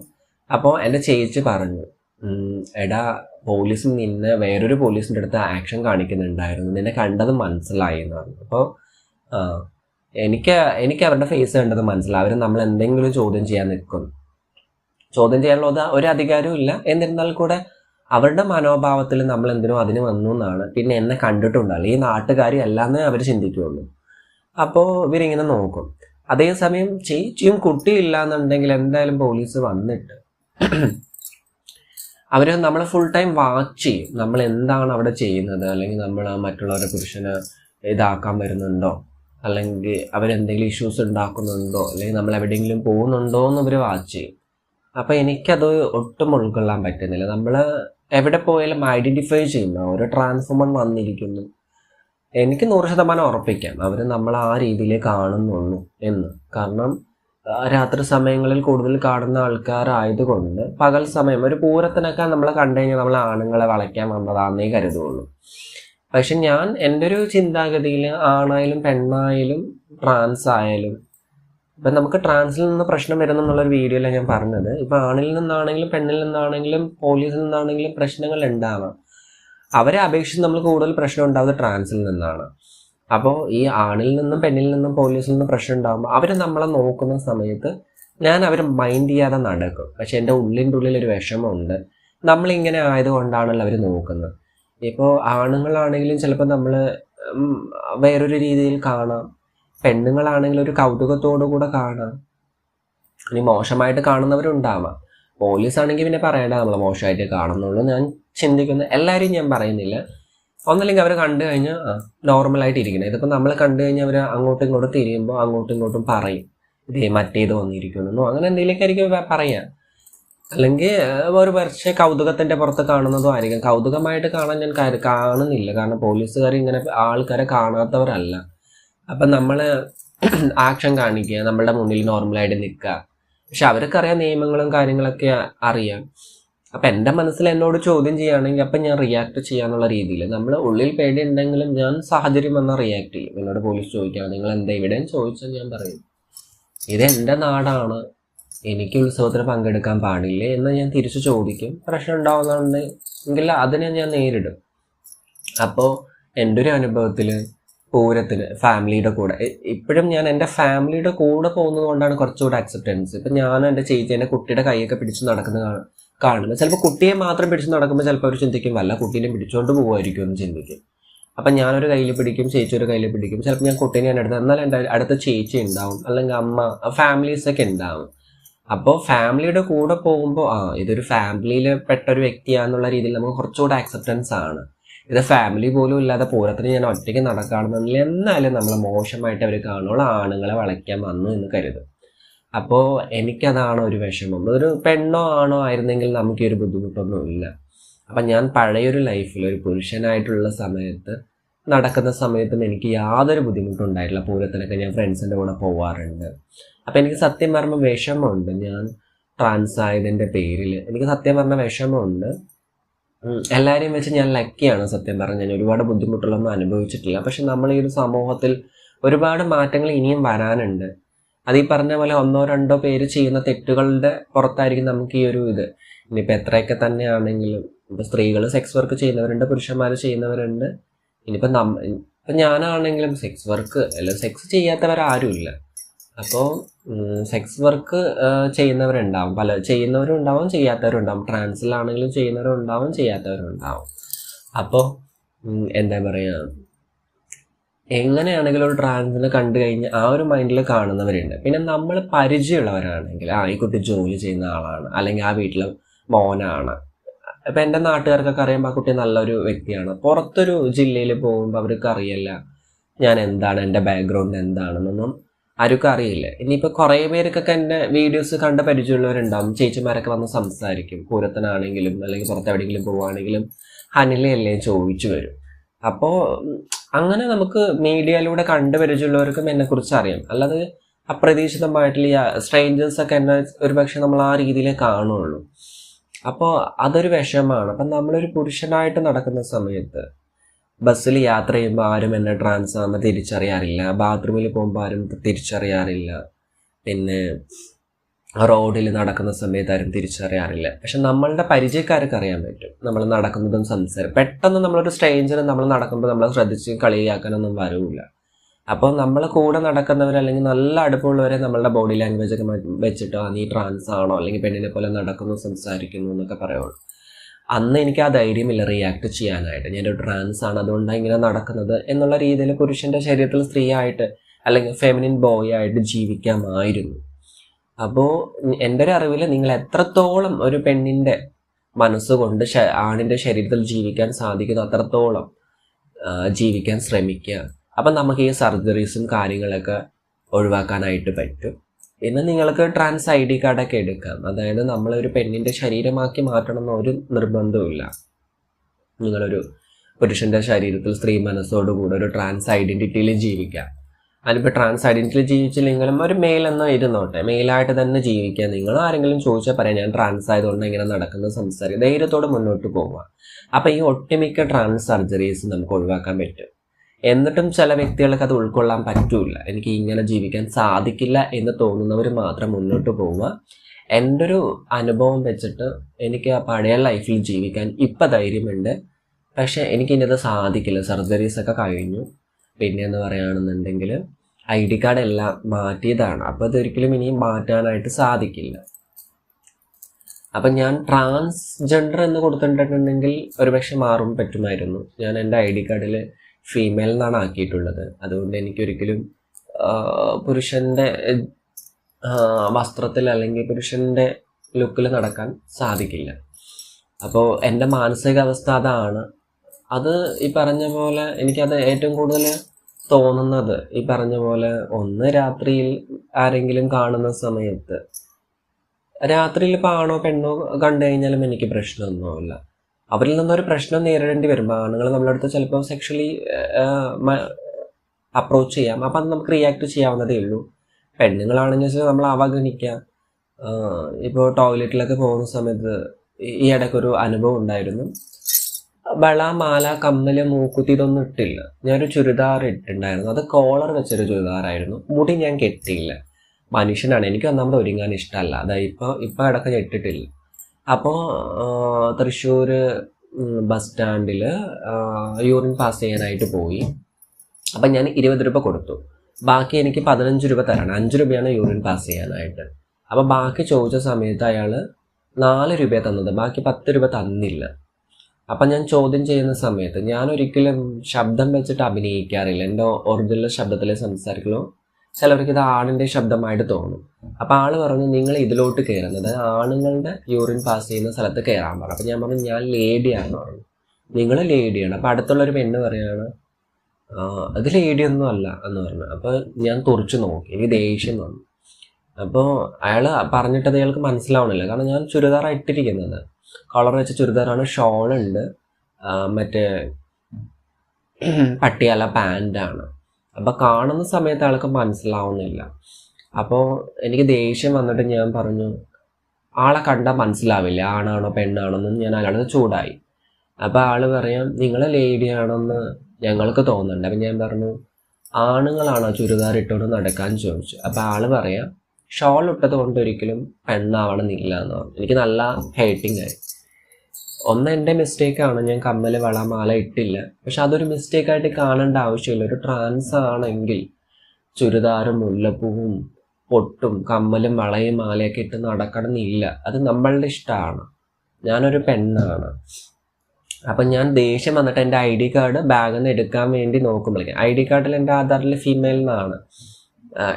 അപ്പോൾ എന്റെ ചേച്ചി പറഞ്ഞു "ഉം, എടാ പോലീസ് നിന്നെ വേറൊരു പോലീസിന്റെ അടുത്ത് ആക്ഷൻ കാണിക്കുന്നുണ്ടായിരുന്നു. നിന്നെ കണ്ടത് മനസ്സിലായി എന്നാണ്. അപ്പോൾ ആ. എനിക്ക് എനിക്ക് അവരുടെ ഫേസ് കണ്ടത് മനസ്സിലാവും അവർ നമ്മൾ എന്തെങ്കിലും ചോദ്യം ചെയ്യാൻ നിൽക്കും. ചോദ്യം ചെയ്യാനുള്ള ഒരു- അധികാരവും ഇല്ല. എന്നിരുന്നാൽ കൂടെ അവരുടെ മനോഭാവത്തിൽ നമ്മൾ എന്തിനോ അതിന് വന്നു എന്നാണ്. പിന്നെ എന്നെ കണ്ടിട്ടുണ്ടല്ലോ ഈ നാട്ടുകാരി അല്ലാന്ന് അവർ ചിന്തിക്കുകയുള്ളൂ അപ്പോൾ ഇവരിങ്ങനെ നോക്കും. അതേസമയം ചേച്ചിയും കുട്ടിയും ഇല്ല എന്നുണ്ടെങ്കിൽ എന്തായാലും പോലീസ് വന്നിട്ട് അവർ നമ്മളെ ഫുൾ ടൈം വാച്ച് ചെയ്യും. നമ്മൾ എന്താണ് അവിടെ ചെയ്യുന്നത്? അല്ലെങ്കിൽ നമ്മൾ മറ്റുള്ളവരെ പുരുഷനെ ഇതാക്കാൻ വരുന്നുണ്ടോ? അല്ലെങ്കിൽ അവരെന്തെങ്കിലും ഇഷ്യൂസ് ഉണ്ടാക്കുന്നുണ്ടോ? അല്ലെങ്കിൽ നമ്മൾ എവിടെയെങ്കിലും പോകുന്നുണ്ടോ എന്ന് അവർ വാച്ച് ചെയ്യും. അപ്പോൾ എനിക്കത് ഒട്ടും ഉൾക്കൊള്ളാൻ പറ്റുന്നില്ല. നമ്മൾ എവിടെ പോയാലും ഐഡന്റിഫൈ ചെയ്യുന്ന ഒരു ട്രാൻസ്ഫോമർ വന്നിരിക്കുന്നു. എനിക്ക് നൂറ് ശതമാനം ഉറപ്പിക്കാം. അവർ നമ്മൾ ആ രീതിയിൽ കാണുന്നുള്ളൂ എന്ന്. കാരണം രാത്രി സമയങ്ങളിൽ കൂടുതൽ കാണുന്ന ആൾക്കാരായതുകൊണ്ട് പകൽ സമയം ഒരു പൂരത്തിനൊക്കെ നമ്മൾ കണ്ടു കഴിഞ്ഞാൽ നമ്മൾ ആണുങ്ങളെ വളയ്ക്കാൻ വന്നതാണെന്നേ കരുതുള്ളൂ. പക്ഷെ ഞാൻ എന്റെ ഒരു ചിന്താഗതിയിൽ ആണായാലും പെണ്ണായാലും ട്രാൻസ് ആയാലും ഇപ്പം നമുക്ക് ട്രാൻസിൽ നിന്ന് പ്രശ്നം വരുന്നുള്ളൊരു വീഡിയോയിലാണ് ഞാൻ പറഞ്ഞത്. ഇപ്പം ആണിൽ നിന്നാണെങ്കിലും പെണ്ണിൽ നിന്നാണെങ്കിലും പോലീസിൽ നിന്നാണെങ്കിലും പ്രശ്നങ്ങൾ ഉണ്ടാവാം. അവരെ അപേക്ഷിച്ച് നമ്മൾ കൂടുതൽ പ്രശ്നം ഉണ്ടാവുന്നത് ട്രാൻസിൽ നിന്നാണ്. അപ്പോൾ ഈ ആണിൽ നിന്നും പെണ്ണിൽ നിന്നും പോലീസിൽ നിന്നും പ്രശ്നം ഉണ്ടാകുമ്പോൾ അവർ നമ്മളെ നോക്കുന്ന സമയത്ത് ഞാൻ അവരെ മൈൻഡ് ചെയ്യാതെ നടക്കും. പക്ഷെ എന്റെ ഉള്ളിന്റെ ഉള്ളിൽ ഒരു വിഷമമുണ്ട്. നമ്മളിങ്ങനെ ആയതുകൊണ്ടാണല്ലോ അവർ നോക്കുന്നത്. ഇപ്പോൾ ആണുങ്ങളാണെങ്കിലും ചിലപ്പോൾ നമ്മൾ വേറൊരു രീതിയിൽ കാണാം. പെണ്ണുങ്ങളാണെങ്കിലും ഒരു കൗതുകത്തോടു കൂടെ കാണാം. ഇനി മോശമായിട്ട് കാണുന്നവരുണ്ടാവാം. പോലീസ് ആണെങ്കിൽ പിന്നെ പറയണ്ട നമ്മൾ മോശമായിട്ട് കാണുന്നുള്ളൂ ഞാൻ ചിന്തിക്കുന്ന. എല്ലാവരെയും ഞാൻ പറയുന്നില്ല. ഒന്നല്ലെങ്കിൽ അവർ കണ്ടു കഴിഞ്ഞാൽ നോർമലായിട്ട് ഇരിക്കണം. ഇതിപ്പോൾ നമ്മൾ കണ്ടു കഴിഞ്ഞാൽ അവർ അങ്ങോട്ടും ഇങ്ങോട്ടും തിരിയുമ്പോൾ അങ്ങോട്ടും ഇങ്ങോട്ടും പറയും. ഇതേ മറ്റേത് വന്നിരിക്കുന്നു. അങ്ങനെ എന്തെങ്കിലുമൊക്കെ ആയിരിക്കും പറയാ. അല്ലെങ്കിൽ ഒരു പക്ഷേ കൗതുകത്തിന്റെ പുറത്ത് കാണുന്നതും ആയിരിക്കും കൗതുകമായിട്ട് കാണാൻ ഞാൻ കാണുന്നില്ല. കാരണം പോലീസുകാർ ഇങ്ങനെ ആൾക്കാരെ കാണാത്തവരല്ല. അപ്പം നമ്മൾ ആക്ഷൻ കാണിക്കുക നമ്മളുടെ മുന്നിൽ നോർമലായിട്ട് നിൽക്കുക. പക്ഷെ അവർക്കറിയാം നിയമങ്ങളും കാര്യങ്ങളൊക്കെ അറിയാം. അപ്പം എന്റെ മനസ്സിൽ എന്നോട് ചോദ്യം ചെയ്യുകയാണെങ്കിൽ അപ്പം ഞാൻ റിയാക്ട് ചെയ്യാനുള്ള രീതിയിൽ. നമ്മൾ ഉള്ളിൽ പേടി ഉണ്ടെങ്കിലും ഞാൻ സാഹചര്യം വന്നാൽ റിയാക്ട് ചെയ്യും. എന്നോട് പോലീസ് ചോദിക്കാം നിങ്ങൾ എന്താ ഇവിടെ ചോദിച്ചാൽ ഞാൻ പറയും. ഇത് എന്റെ നാടാണ്. എനിക്ക് ഉത്സവത്തിന് പങ്കെടുക്കാൻ പാടില്ലേ എന്ന് ഞാൻ തിരിച്ചു ചോദിക്കും. പ്രശ്നം ഉണ്ടാവുന്നുണ്ട് എങ്കിൽ അതിനെ ഞാൻ നേരിടും. അപ്പോൾ എന്റെ ഒരു അനുഭവത്തിൽ പൂരത്തിന് ഫാമിലിയുടെ കൂടെ. ഇപ്പോഴും ഞാൻ എന്റെ ഫാമിലിയുടെ കൂടെ പോകുന്നത് കൊണ്ടാണ് കുറച്ചുകൂടെ അക്സെപ്റ്റൻസ് ഇപ്പം ഞാൻ എന്റെ ചേച്ചി എന്റെ കുട്ടിയുടെ കൈയൊക്കെ പിടിച്ച് നടക്കുന്ന കാണ- കാണുന്നത്. ചിലപ്പോൾ കുട്ടിയെ മാത്രം പിടിച്ച് നടക്കുമ്പോൾ ചിലപ്പോൾ അവർ ചിന്തിക്കും വല്ല കുട്ടീനെ പിടിച്ചുകൊണ്ട് പോകുമായിരിക്കും എന്ന് ചിന്തിക്കും. അപ്പം ഞാനൊരു കയ്യിൽ പിടിക്കും ചേച്ചി ഒരു കയ്യിൽ പിടിക്കും. ചിലപ്പോൾ ഞാൻ കുട്ടീനെ ഞാൻ എടുത്ത് എന്നാൽ എന്റെ അടുത്ത ചേച്ചി ഉണ്ടാവും അല്ലെങ്കിൽ അമ്മ ഫാമിലീസൊക്കെ ഉണ്ടാവും. അപ്പോൾ ഫാമിലിയുടെ കൂടെ പോകുമ്പോൾ ആ ഇതൊരു ഫാമിലിയിൽ പെട്ട ഒരു വ്യക്തിയാന്നുള്ള രീതിയിൽ നമുക്ക് കുറച്ചുകൂടെ അക്സെപ്റ്റൻസ് ആണ്. ഇത് ഫാമിലി പോലും ഇല്ലാതെ പൂരത്തിന് ഞാൻ ഒറ്റയ്ക്ക് നടക്കുകയാണെന്നുണ്ടെങ്കിൽ എന്നാലും നമ്മൾ മോശമായിട്ട് അവർ കാണുള്ള ആണുങ്ങളെ വളയ്ക്കാൻ വന്നു എന്ന് കരുതും. അപ്പോൾ എനിക്കതാണ് ഒരു വിഷമം. ഒരു പെണ്ണോ ആണോ ആയിരുന്നെങ്കിൽ നമുക്ക് ഒരു ബുദ്ധിമുട്ടൊന്നും ഇല്ല. അപ്പം ഞാൻ പഴയൊരു ലൈഫിൽ ഒരു പുരുഷനായിട്ടുള്ള സമയത്ത് നടക്കുന്ന സമയത്തും എനിക്ക് യാതൊരു ബുദ്ധിമുട്ടും ഉണ്ടായിട്ടില്ല. പൂരത്തിനൊക്കെ ഞാൻ ഫ്രണ്ട്സിന്റെ കൂടെ പോവാറുണ്ട്. അപ്പം എനിക്ക് സത്യം പറഞ്ഞ വിഷമമുണ്ട്. ഞാൻ ട്രാൻസ് ആയതിന്റെ പേരിൽ എനിക്ക് സത്യം പറഞ്ഞ വിഷമമുണ്ട്. എല്ലാവരെയും വെച്ച് ഞാൻ ലക്കിയാണ് സത്യം പറഞ്ഞാൽ ഞാൻ ഒരുപാട് ബുദ്ധിമുട്ടുകളൊന്നും അനുഭവിച്ചിട്ടില്ല. പക്ഷെ നമ്മൾ ഈ ഒരു സമൂഹത്തിൽ ഒരുപാട് മാറ്റങ്ങൾ ഇനിയും വരാനുണ്ട്. അത് ഈ പറഞ്ഞ പോലെ ഒന്നോ രണ്ടോ പേര് ചെയ്യുന്ന തെറ്റുകളുടെ പുറത്തായിരിക്കും നമുക്ക് ഈ ഒരു ഇത്. ഇനിയിപ്പോൾ എത്രയൊക്കെ തന്നെയാണെങ്കിലും ഇപ്പോൾ സ്ത്രീകൾ സെക്സ് വർക്ക് ചെയ്യുന്നവരുണ്ട് പുരുഷന്മാർ ചെയ്യുന്നവരുണ്ട്. ഇനിയിപ്പോൾ നമ്മ ഇപ്പം ഞാനാണെങ്കിലും സെക്സ് വർക്ക് അല്ല സെക്സ് ചെയ്യാത്തവരാരുമില്ല. അപ്പോൾ സെക്സ് വർക്ക് ചെയ്യുന്നവരുണ്ടാവും. പല ചെയ്യുന്നവരും ഉണ്ടാവും ചെയ്യാത്തവരും ഉണ്ടാവും ട്രാൻസിലാണെങ്കിലും ചെയ്യുന്നവരും ഉണ്ടാവും ചെയ്യാത്തവരും ഉണ്ടാവും അപ്പോൾ എന്താ പറയുക എങ്ങനെയാണെങ്കിലും ഒരു ട്രാൻസിനെ കണ്ടു കഴിഞ്ഞ് ആ ഒരു മൈൻഡിൽ കാണുന്നവരുണ്ട്. പിന്നെ നമ്മൾ പരിചയമുള്ളവരാണെങ്കിൽ ആ ഈ കുട്ടി ജോലി ചെയ്യുന്ന ആളാണ് അല്ലെങ്കിൽ ആ വീട്ടിൽ മോനാണ്. ഇപ്പം എന്റെ നാട്ടുകാർക്കൊക്കെ അറിയുമ്പോൾ ആ കുട്ടി നല്ലൊരു വ്യക്തിയാണ്. പുറത്തൊരു ജില്ലയിൽ പോകുമ്പോൾ അവർക്ക് അറിയില്ല ഞാൻ എന്താണ് എന്റെ ബാക്ക്ഗ്രൗണ്ട് എന്താണെന്നൊന്നും ആർക്കും അറിയില്ല. ഇനിയിപ്പോൾ കുറേ പേർക്കൊക്കെ എന്റെ വീഡിയോസ് കണ്ട് പരിചയമുള്ളവരുണ്ടാവും. ചേച്ചിമാരൊക്കെ വന്ന് സംസാരിക്കും. പൂരത്തിനാണെങ്കിലും അല്ലെങ്കിൽ പുറത്ത് എവിടെയെങ്കിലും പോവുകയാണെങ്കിലും ഹനിലയല്ലേ ചോദിച്ചു വരും. അപ്പോൾ അങ്ങനെ നമുക്ക് മീഡിയയിലൂടെ കണ്ട് പരിചയമുള്ളവർക്കും എന്നെക്കുറിച്ച് അറിയാം. അല്ലാതെ അപ്രതീക്ഷിതമായിട്ടുള്ള സ്ട്രേഞ്ചേഴ്സ് ഒക്കെ എന്നെ ഒരുപക്ഷെ നമ്മൾ ആ രീതിയിലേ കാണുള്ളൂ. അപ്പോൾ അതൊരു വിഷമമാണ് അപ്പം നമ്മളൊരു പുരുഷനായിട്ട് നടക്കുന്ന സമയത്ത് ബസ്സിൽ യാത്ര ചെയ്യുമ്പോൾ ആരും എന്നെ ട്രാൻസ് ആകുമ്പോൾ തിരിച്ചറിയാറില്ല. ബാത്റൂമിൽ പോകുമ്പോൾ ആരും തിരിച്ചറിയാറില്ല. പിന്നെ റോഡിൽ നടക്കുന്ന സമയത്ത് ആരും തിരിച്ചറിയാറില്ല. പക്ഷെ നമ്മളുടെ പരിചയക്കാർക്ക് അറിയാൻ പറ്റും. നമ്മൾ നടക്കുന്നതും സംസാരം. പെട്ടെന്ന് നമ്മളൊരു സ്ട്രേഞ്ചർ നമ്മൾ നടക്കുമ്പോൾ നമ്മളെ ശ്രദ്ധിച്ച് കളിയാക്കാനൊന്നും വരവില്ല അപ്പോൾ നമ്മൾ കൂടെ നടക്കുന്നവർ അല്ലെങ്കിൽ നല്ല അടുപ്പമുള്ളവരെ നമ്മളുടെ ബോഡി ലാംഗ്വേജ് ഒക്കെ വെച്ചിട്ടോ നീ ട്രാൻസ് ആണോ? അല്ലെങ്കിൽ പെണ്ണിനെ പോലെ നടക്കുന്നു സംസാരിക്കുന്നു എന്നൊക്കെ പറയുള്ളൂ. അന്ന് എനിക്ക് ആ ധൈര്യമില്ല റിയാക്ട് ചെയ്യാനായിട്ട്. ഞാനൊരു ട്രാൻസ് ആണ് അതുകൊണ്ടാണ് ഇങ്ങനെ നടക്കുന്നത് എന്നുള്ള രീതിയിൽ പുരുഷന്റെ ശരീരത്തിൽ സ്ത്രീ ആയിട്ട് അല്ലെങ്കിൽ ഫെമിനിൻ ബോയ് ആയിട്ട് ജീവിക്കാമായിരുന്നു. അപ്പോൾ എന്റെ ഒരു അറിവിൽ നിങ്ങൾ എത്രത്തോളം ഒരു പെണ്ണിന്റെ മനസ്സുകൊണ്ട് ആണിന്റെ ശരീരത്തിൽ ജീവിക്കാൻ സാധിക്കുന്നു അത്രത്തോളം ജീവിക്കാൻ ശ്രമിക്കുക. അപ്പം നമുക്ക് ഈ സർജറീസും കാര്യങ്ങളൊക്കെ ഒഴിവാക്കാനായിട്ട് പറ്റും. പിന്നെ നിങ്ങൾക്ക് ട്രാൻസ് ഐ ഡി കാർഡൊക്കെ എടുക്കാം. അതായത് നമ്മളൊരു പെണ്ണിന്റെ ശരീരമാക്കി മാറ്റണം എന്ന ഒരു നിർബന്ധവുമില്ല. നിങ്ങളൊരു പുരുഷന്റെ ശരീരത്തിൽ സ്ത്രീ മനസ്സോടുകൂടി ഒരു ട്രാൻസ് ഐഡന്റിറ്റിയിൽ ജീവിക്കാം. അതിപ്പോൾ ട്രാൻസ് ഐഡന്റിറ്റിയിൽ ജീവിച്ചില്ലെങ്കിലും ഒരു മെയിൽ ഇരുന്നോട്ടെ മെയിലായിട്ട് തന്നെ ജീവിക്കുക നിങ്ങൾ ആരെങ്കിലും ചോദിച്ചാൽ പറയാം ഞാൻ ട്രാൻസ് ആയതുകൊണ്ട് ഇങ്ങനെ നടക്കുന്ന സംസാരിക്കും ധൈര്യത്തോടെ മുന്നോട്ട് പോവുക. അപ്പോൾ ഈ ഒട്ടുമിക്ക ട്രാൻസ് സർജറീസ് നമുക്ക് ഒഴിവാക്കാൻ പറ്റും. എന്നിട്ടും ചില വ്യക്തികൾക്ക് അത് ഉൾക്കൊള്ളാൻ പറ്റൂല. എനിക്ക് ഇങ്ങനെ ജീവിക്കാൻ സാധിക്കില്ല എന്ന് തോന്നുന്നവർ മാത്രം മുന്നോട്ട് പോവുക. എന്റെ ഒരു അനുഭവം വെച്ചിട്ട് എനിക്ക് ആ പഴയ ലൈഫിൽ ജീവിക്കാൻ ഇപ്പം ധൈര്യമുണ്ട്. പക്ഷേ എനിക്കിനി അത് സാധിക്കില്ല. സർജറീസ് ഒക്കെ കഴിഞ്ഞു. പിന്നെ എന്ന് പറയുകയാണെന്നുണ്ടെങ്കിൽ ഐ ഡി കാർഡ് എല്ലാം മാറ്റിയതാണ്. അപ്പോൾ അതൊരിക്കലും ഇനിയും മാറ്റാനായിട്ട് സാധിക്കില്ല. അപ്പം ഞാൻ ട്രാൻസ്ജെൻഡർ എന്ന് കൊടുത്തിട്ടുണ്ടെങ്കിൽ ഒരുപക്ഷെ മാറും പറ്റുമായിരുന്നു. ഞാൻ എന്റെ ഐ ഡി കാർഡിൽ ഫീമെയിൽ എന്നാണ് ആക്കിയിട്ടുള്ളത്. അതുകൊണ്ട് എനിക്കൊരിക്കലും പുരുഷന്റെ വസ്ത്രത്തിൽ അല്ലെങ്കിൽ പുരുഷന്റെ ലുക്കിൽ നടക്കാൻ സാധിക്കില്ല. അപ്പോൾ എന്റെ മാനസികാവസ്ഥ അതാണ്. അത് ഈ പറഞ്ഞ പോലെ എനിക്കത് ഏറ്റവും കൂടുതൽ തോന്നുന്നത് ഈ പറഞ്ഞ പോലെ ഒന്ന് രാത്രിയിൽ ആരെങ്കിലും കാണുന്ന സമയത്ത്. രാത്രിയിൽ ഇപ്പോൾ ആണോ പെണ്ണോ കണ്ടു കഴിഞ്ഞാലും എനിക്ക് പ്രശ്നമൊന്നുമില്ല. അവരിൽ നിന്നൊരു പ്രശ്നം നേരിടേണ്ടി വരുമ്പോൾ ആണുങ്ങൾ നമ്മളടുത്ത് ചിലപ്പോൾ സെക്ഷലി അപ്രോച്ച് ചെയ്യാം. അപ്പം അത് നമുക്ക് റിയാക്ട് ചെയ്യാവുന്നതേ ഉള്ളൂ. പെണ്ണുങ്ങളാണെന്ന് വെച്ചാൽ നമ്മൾ അവഗണിക്കുക ഇപ്പോൾ ടോയ്ലറ്റിലൊക്കെ പോകുന്ന സമയത്ത് ഈ- ഇടയ്ക്കൊരു അനുഭവം ഉണ്ടായിരുന്നു. വള മാല കമ്മൽ മൂക്കുത്തി ഇതൊന്നും ഇട്ടില്ല. ഞാനൊരു ചുരിദാർ ഇട്ടിട്ടുണ്ടായിരുന്നു. അത് കോളർ വെച്ചൊരു ചുരിദാറായിരുന്നു. മുടി ഞാൻ കെട്ടിയില്ല. മനുഷ്യനാണ്. എനിക്ക് ഒന്നാമത് ഒരുങ്ങാൻ ഇഷ്ടമല്ല. അതായത് ഇപ്പോൾ ഇപ്പോൾ ഇടയ്ക്ക് ഞാൻ ഇട്ടിട്ടില്ല. അപ്പോൾ തൃശ്ശൂർ ബസ് സ്റ്റാൻഡിൽ യൂറിൻ പാസ് ചെയ്യാനായിട്ട് പോയി. അപ്പം ഞാൻ ഇരുപത് രൂപ കൊടുത്തു. ബാക്കി എനിക്ക് പതിനഞ്ച് രൂപ തരണം അഞ്ച് രൂപയാണ് യൂറിൻ പാസ് ചെയ്യാനായിട്ട്. അപ്പോൾ ബാക്കി ചോദിച്ച സമയത്ത് അയാൾ നാല് രൂപ തന്നത്. ബാക്കി പത്ത് രൂപ തന്നില്ല. അപ്പം ഞാൻ ചോദ്യം ചെയ്യുന്ന സമയത്ത് ഞാൻ ഒരിക്കലും ശബ്ദം വെച്ചിട്ട് അഭിനയിക്കാറില്ല. എന്റെ ഒറിജിനൽ ശബ്ദത്തിലേ സംസാരിക്കുള്ളൂ. ചിലവർക്ക് ഇത് ആണിന്റെ ശബ്ദമായിട്ട് തോന്നും. അപ്പം ആൾ പറഞ്ഞു നിങ്ങൾ ഇതിലോട്ട് കയറുന്നത് ആണുങ്ങളുടെ യൂറിൻ പാസ് ചെയ്യുന്ന സ്ഥലത്ത് കയറാൻ പറഞ്ഞു അപ്പം ഞാൻ പറഞ്ഞു ഞാൻ ലേഡിയാണ് പറഞ്ഞു. നിങ്ങൾ ലേഡിയാണ് അപ്പം അടുത്തുള്ളൊരു പെണ്ണ് പറയാണ് "ആ, അത് ലേഡിയൊന്നും അല്ല എന്ന് പറഞ്ഞു. അപ്പോൾ ഞാൻ തുറച്ചു നോക്കി എനിക്ക് ദേഷ്യം വന്നു. അപ്പോൾ അയാൾ പറഞ്ഞിട്ടത് അയാൾക്ക് മനസ്സിലാവണില്ല. കാരണം ഞാൻ ചുരിദാറാണ് ഇട്ടിരിക്കുന്നത്. കളർ വെച്ച ചുരിദാറാണ് ഷോളുണ്ട് മറ്റേ പട്ടിയാല പാന്റാണ് അപ്പോൾ കാണുന്ന സമയത്ത് ആൾക്ക് മനസ്സിലാവുന്നില്ല. അപ്പോൾ എനിക്ക് ദേഷ്യം വന്നിട്ട് ഞാൻ പറഞ്ഞു ആളെ കണ്ടാൽ മനസ്സിലാവില്ല? ആണാണോ പെണ്ണാണോ? എന്ന് ഞാൻ അയാളത് ചൂടായി. അപ്പോൾ ആൾ പറയാം നിങ്ങൾ ലേഡി ആണെന്ന് ഞങ്ങൾക്ക് തോന്നുന്നുണ്ട്. അപ്പം ഞാൻ പറഞ്ഞു ആണുങ്ങളാണോ ചുരിദാർ ഇട്ടുകൊണ്ട് നടക്കാൻ? ചോദിച്ചു. അപ്പോൾ ആൾ പറയാം ഷോൾ ഇട്ടത് കൊണ്ട് ഒരിക്കലും പെണ്ണാവണമെന്നില്ല എന്ന് പറഞ്ഞു. എനിക്ക് നല്ല ഹേറ്റിംഗ് ആയി. ഒന്ന് എന്റെ മിസ്റ്റേക്കാണ് ഞാൻ കമ്മൽ വള മാല ഇട്ടില്ല. പക്ഷെ അതൊരു മിസ്റ്റേക്കായിട്ട് കാണേണ്ട ആവശ്യമില്ല. ഒരു ട്രാൻസ് ആണെങ്കിൽ ചുരിദാറും മുല്ലപ്പൂവും പൊട്ടും കമ്മലും വളയും മാലയൊക്കെ ഇട്ട് നടക്കണമെന്നില്ല. അത് നമ്മളുടെ ഇഷ്ടമാണ്. ഞാനൊരു പെണ്ണാണ്. അപ്പം ഞാൻ ദേഷ്യം വന്നിട്ട് എന്റെ ഐ ഡി കാർഡ് ബാഗിൽ നിന്ന് എടുക്കാൻ വേണ്ടി നോക്കുമ്പോഴേക്കും ഐ ഡി കാർഡിൽ എന്റെ ആധാറിൽ ഫീമെയിൽ എന്നാണ്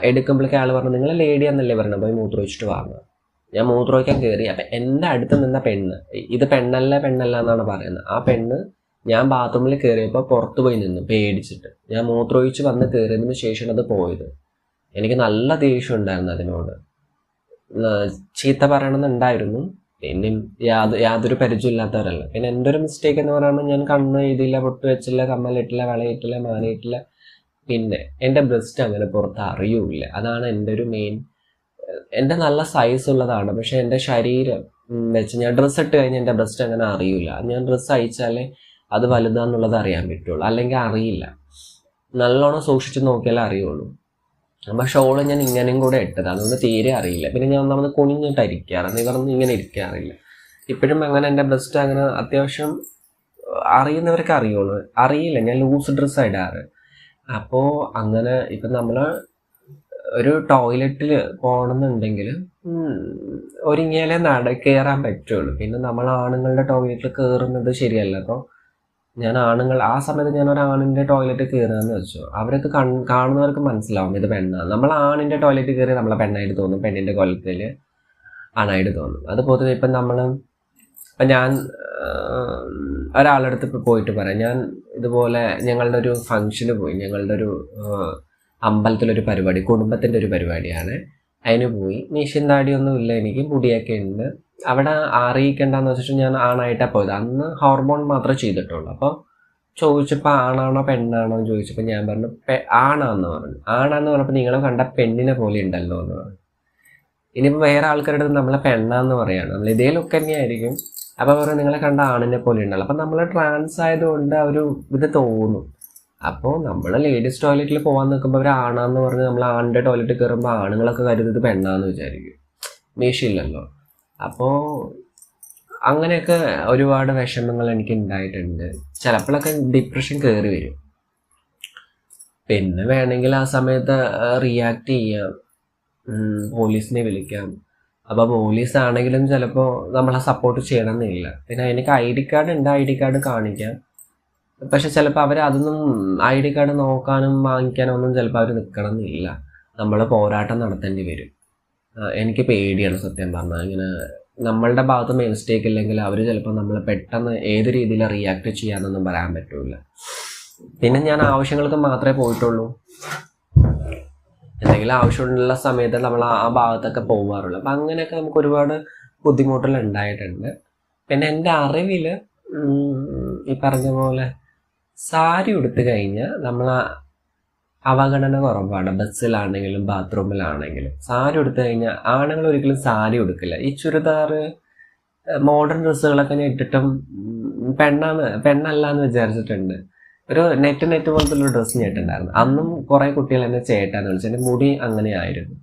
എടുക്കുമ്പോഴേക്കും ആൾ പറഞ്ഞു നിങ്ങൾ ലേഡി എന്നല്ലേ പറഞ്ഞത്? പോയി മൂത്ര വെച്ചിട്ട് വാങ്ങുക ഞാൻ മൂത്രമൊഴിക്കാൻ കയറി അപ്പം എന്റെ അടുത്ത് നിന്ന പെണ്ണ് ഇത് പെണ്ണല്ല പെണ്ണല്ല എന്നാണ് പറയുന്നത്. ആ പെണ്ണ് ഞാൻ ബാത്റൂമിൽ കയറിയപ്പോൾ പുറത്തു പോയി നിന്നു പേടിച്ചിട്ട്. ഞാൻ മൂത്രമൊഴിച്ച് വന്ന് കയറിയതിന് ശേഷമാണ് അത് പോയത്. എനിക്ക് നല്ല ദേഷ്യം ഉണ്ടായിരുന്നു അതിനോട്. ചീത്ത പറയണമെന്നുണ്ടായിരുന്നു. പിന്നെ യാതൊ യാതൊരു പരിചയമില്ലാത്തവരല്ല. പിന്നെ എന്റെ ഒരു മിസ്റ്റേക്ക് എന്ന് പറയുമ്പോൾ ഞാൻ കണ്ണ് എഴുതിയില്ല പൊട്ട് വെച്ചില്ല കമ്മലിട്ടില്ല വളയിട്ടില്ല മാലയിട്ടില്ല പിന്നെ എന്റെ ബ്രസ്റ്റ് അങ്ങനെ പുറത്ത് അറിയൂല അതാണ് എന്റെ ഒരു മെയിൻ എന്റെ നല്ല സൈസ് ഉള്ളതാണ്. പക്ഷെ എന്റെ ശരീരം വെച്ച് ഞാൻ ഡ്രസ്സ് ഇട്ട് കഴിഞ്ഞാൽ എന്റെ ബ്രസ്റ്റ് അങ്ങനെ അറിയൂല. ഞാൻ ഡ്രസ്സ് അയച്ചാലേ അത് വലുതാന്നുള്ളത് അറിയാൻ പറ്റുള്ളൂ. അല്ലെങ്കിൽ അറിയില്ല. നല്ലോണം സൂക്ഷിച്ച് നോക്കിയാലേ അറിയുള്ളൂ. അപ്പം ഷോൾ ഞാൻ ഇങ്ങനെയും കൂടെ ഇട്ടത്. അതുകൊണ്ട് തീരെ അറിയില്ല. പിന്നെ ഞാൻ ഒന്നാമത് കുനിഞ്ഞിട്ട് ഇരിക്കാറ്. നിവർന്ന് ഇങ്ങനെ ഇരിക്കാറില്ല. ഇപ്പോഴും അങ്ങനെ എന്റെ ബ്രസ്റ്റ് അങ്ങനെ അത്യാവശ്യം അറിയുന്നവർക്ക് അറിയുള്ളൂ. അറിയില്ല. ഞാൻ ലൂസ് ഡ്രസ്സ് ഇടാറ്. അപ്പോൾ അങ്ങനെ ഇപ്പം നമ്മൾ ഒരു ടോയ്ലറ്റിൽ പോകണമെന്നുണ്ടെങ്കിൽ ഒരുങ്ങിയാലേ നട കയറാൻ പറ്റുള്ളൂ. പിന്നെ നമ്മൾ ആണുങ്ങളുടെ ടോയ്ലറ്റിൽ കയറുന്നത് ശരിയല്ല. അപ്പോൾ ഞാൻ ആണുങ്ങൾ ആ സമയത്ത് ഞാൻ ഒരു ആണിന്റെ ടോയ്ലറ്റ് കയറുകയെന്ന് വെച്ചു. അവരൊക്കെ കൺ കാണുന്നവർക്ക് മനസ്സിലാവും ഇത് പെണ്ണാണ് നമ്മൾ ആണിന്റെ ടോയ്ലറ്റ് കയറി നമ്മളെ പെണ്ണായിട്ട് തോന്നും. പെണ്ണിന്റെ കൊലത്തിൽ ആണായിട്ട് തോന്നും. അതുപോലെ ഇപ്പം നമ്മൾ ഇപ്പം ഞാൻ ഒരാളുടെ അടുത്ത് പോയിട്ട് പറയാം. ഞാൻ ഇതുപോലെ ഞങ്ങളുടെ ഒരു ഫംഗ്ഷന് പോയി. ഞങ്ങളുടെ ഒരു അമ്പലത്തിലൊരു പരിപാടി കുടുംബത്തിന്റെ ഒരു പരിപാടിയാണ്. അതിന് പോയി. മീശൻ താടിയൊന്നും ഇല്ല എനിക്ക്. മുടിയൊക്കെ ഉണ്ട്. അവിടെ അറിയിക്കണ്ടെന്ന് വെച്ചിട്ട് ഞാൻ ആണായിട്ടാണ് പോയത്. അന്ന് ഹോർമോൺ മാത്രമേ ചെയ്തിട്ടുള്ളൂ. അപ്പോൾ ചോദിച്ചപ്പോൾ ആണാണോ പെണ്ണാണോ എന്ന് ചോദിച്ചപ്പോൾ ഞാൻ പറഞ്ഞു "പെ- ആണാന്ന് പറഞ്ഞു. ആണാന്ന് പറഞ്ഞപ്പോൾ നിങ്ങൾ കണ്ട പെണ്ണിനെ പോലെ ഉണ്ടല്ലോ എന്ന് പറഞ്ഞു. ഇനിയിപ്പോൾ വേറെ ആൾക്കാരുടെ അടുത്ത് നമ്മളെ പെണ്ണാന്ന് പറയാണ്. നമ്മൾ ഇതേ ലുക്ക് തന്നെയായിരിക്കും. അപ്പോൾ പറയും നിങ്ങളെ കണ്ട ആണിനെ പോലെ ഉണ്ടല്ലോ. അപ്പം നമ്മൾ ട്രാൻസ് ആയതുകൊണ്ട് ആ ഒരു ഇത് തോന്നും. അപ്പോൾ നമ്മൾ ലേഡീസ് ടോയ്ലറ്റിൽ പോകാൻ നിൽക്കുമ്പോൾ അവർ ആണാന്ന് പറഞ്ഞ് നമ്മൾ ആണിന്റെ ടോയ്ലറ്റ് കയറുമ്പോൾ ആണുങ്ങളൊക്കെ കരുതിയത് പെണ്ണാന്ന് വിചാരിക്കും. മീശയില്ലല്ലോ. അപ്പോൾ അങ്ങനെയൊക്കെ ഒരുപാട് വിഷമങ്ങൾ എനിക്ക് ഉണ്ടായിട്ടുണ്ട് ചിലപ്പോഴൊക്കെ ഡിപ്രഷൻ കയറി വരും. പിന്നെ വേണമെങ്കിൽ ആ സമയത്ത് റിയാക്ട് ചെയ്യാം. പോലീസിനെ വിളിക്കാം. അപ്പോൾ പോലീസ് ആണെങ്കിലും ചിലപ്പോൾ നമ്മളെ സപ്പോർട്ട് ചെയ്യണമെന്നില്ല പിന്നെ എനിക്ക് ഐ ഡി കാർഡ് ഉണ്ട് ഐ ഡി കാർഡ് കാണിക്കാം. പക്ഷെ ചിലപ്പോൾ അവർ അതൊന്നും ഐ ഡി കാർഡ് നോക്കാനും വാങ്ങിക്കാനും ഒന്നും ചിലപ്പോൾ അവർ നിൽക്കണമെന്നില്ല നമ്മൾ പോരാട്ടം നടത്തേണ്ടി വരും. എനിക്ക് പേടിയാണ് സത്യം പറഞ്ഞാൽ ഇങ്ങനെ നമ്മളുടെ ഭാഗത്ത് മിസ്റ്റേക്ക് ഇല്ലെങ്കിൽ അവർ ചിലപ്പോൾ നമ്മളെ പെട്ടെന്ന് ഏത് രീതിയിൽ റിയാക്ട് ചെയ്യാമെന്നൊന്നും പറയാൻ പറ്റില്ല പിന്നെ ഞാൻ ആവശ്യങ്ങൾക്ക് മാത്രമേ പോയിട്ടുള്ളൂ. എന്തെങ്കിലും ആവശ്യമുള്ള സമയത്ത് നമ്മൾ ആ ഭാഗത്തൊക്കെ പോകാറുള്ളൂ അപ്പം അങ്ങനെയൊക്കെ നമുക്ക് ഒരുപാട് ബുദ്ധിമുട്ടുകൾ ഉണ്ടായിട്ടുണ്ട്. പിന്നെ എന്റെ അറിവിൽ ഈ പറഞ്ഞ പോലെ സാരി ഉടുത്ത് കഴിഞ്ഞാൽ നമ്മൾ അവഗണന കുറവാണ്. ബസ്സിലാണെങ്കിലും ബാത്റൂമിലാണെങ്കിലും. സാരി ഉടുത്ത് കഴിഞ്ഞാൽ ആണുങ്ങൾ ഒരിക്കലും സാരി ഉടുക്കില്ല. ഈ ചുരിദാർ മോഡേൺ ഡ്രസ്സുകളൊക്കെ ഞാൻ ഇട്ടിട്ടും പെണ്ണാന്ന് പെണ്ണല്ല എന്ന് വിചാരിച്ചിട്ടുണ്ട്. ഒരു നെറ്റ് നെറ്റ് പോലത്തെ ഒരു ഡ്രസ്സ് ഞെട്ടുണ്ടായിരുന്നു അന്നും കുറേ കുട്ടികൾ എന്നെ ചേട്ടാന്ന് വിളിച്ചു. എന്റെ മുടി അങ്ങനെയായിരുന്നു.